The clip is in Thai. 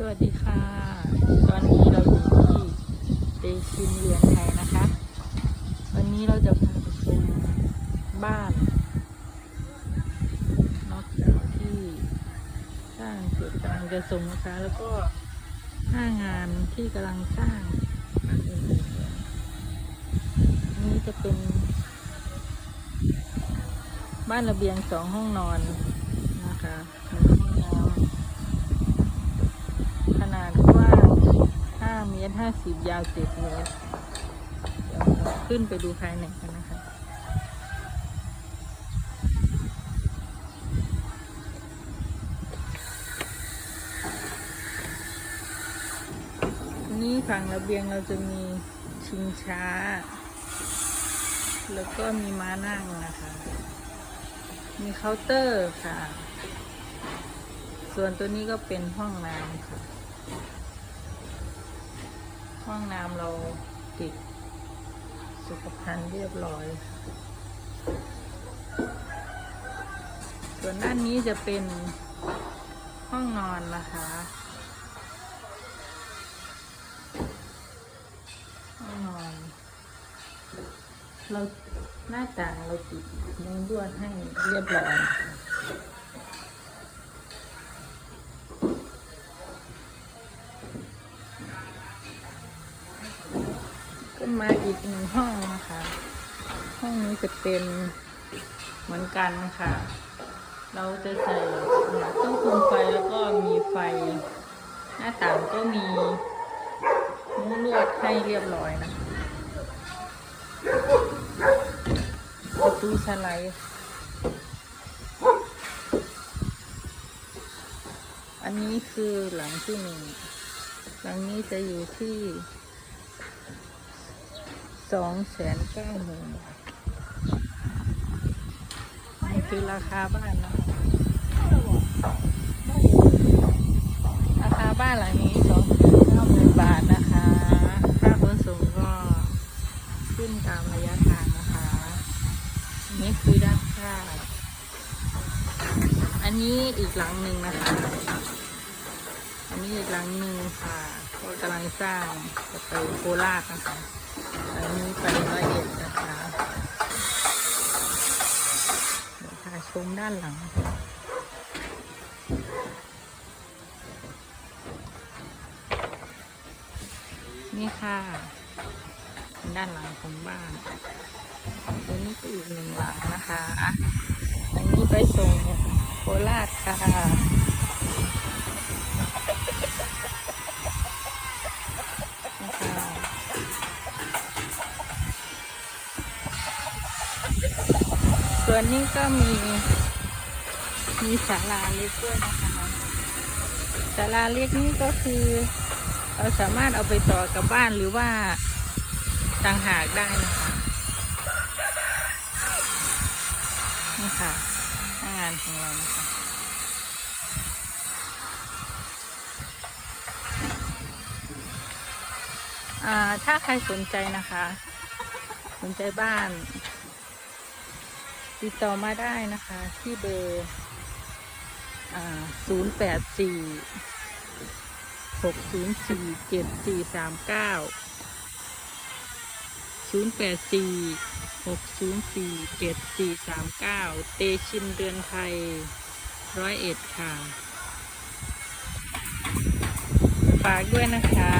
สวัสดีค่ะ ตอนนี้เราอยู่ที่เตชินเรือนไทยนะคะ วันนี้เราจะพาไปชมบ้านนอกจากที่สร้างเสร็จกำลังจะส่งนะคะ แล้วก็หน้างานที่กำลังสร้างอันอื่นๆเนี่ยอันนี้จะเป็นบ้านระเบียงสองห้องนอนนะคะหนึ่งห้องน้ำ ขนาดกว้าง 5เมตร50ยาวเมตรเดี๋ยวเราขึ้นไปดูภายในกันนะคะ นี่ฝั่งระเบียงเราจะมีชิงช้า แล้วก็มีม้านั่งนะคะ มีเคาน์เตอร์ค่ะ ส่วนตัวนี้ก็เป็นห้องน้ำค่ะ ห้องน้ำเราติดสุขภัณฑ์เรียบร้อย ส่วนด้านนี้จะเป็นห้องนอนนะคะ ห้องนอน เราหน้าต่างเราติดมุ้งลวดให้เรียบร้อย มาอีกหนึ่งห้องนะคะ ห้องนี้จะเป็นเหมือนกันค่ะ เราจะใส่ตู้คุมไฟแล้วก็มีไฟ หน้าต่างก็มีมุ้งลวดให้เรียบร้อยนะคะประตูสไลด์อันนี้คือหลังที่หนึ่งหลังนี้จะอยู่ที่ สองแสนเก้าหมื่นบาทนี่คือราคาบ้านนะคะราคาบ้านหลังนี้สองแสนเก้าหมื่นบาทนะคะค่าขนส่งก็ขึ้นตามระยะทางนะคะนนี้คือด้านข้างอันนี้อีกหลังหนึ่งนะคะ อันนี้อีกหลังหนึ่งค่ะก็กำลังสร้างจะไปโคราชนะคะ อันนี้ไปร้อยเอ็ดนะคะเดี๋ยวพาชมด้านหลังนี่ค่ะ ด้านหลังของบ้านตัวนี้ก็อีกหนึ่งหลังนะคะ อันนี้ไปส่งโคราชค่ะนะคะ ส่วนนี้ก็มี มีศาลาเล็กด้วยนะคะศาลาเล็กนี่ก็คือ เราสามารถเอาไปต่อกับบ้านหรือว่าต่างหากได้นะคะนี่ค่ะหน้างานของเรานะคะอ่าถ้าใครสนใจนะคะ สนใจบ้าน ติดต่อมาได้นะคะ ที่เบอร์ศูนย์แปดสี่หกศูนย์สี่เจ็ดสี่สามเก้าศูนย์แปดสี่หกศูนย์สี่เจ็ดสี่สามเก้าเตชินเรือนไทยร้อยเอ็ดค่ะ ฝากด้วยนะคะ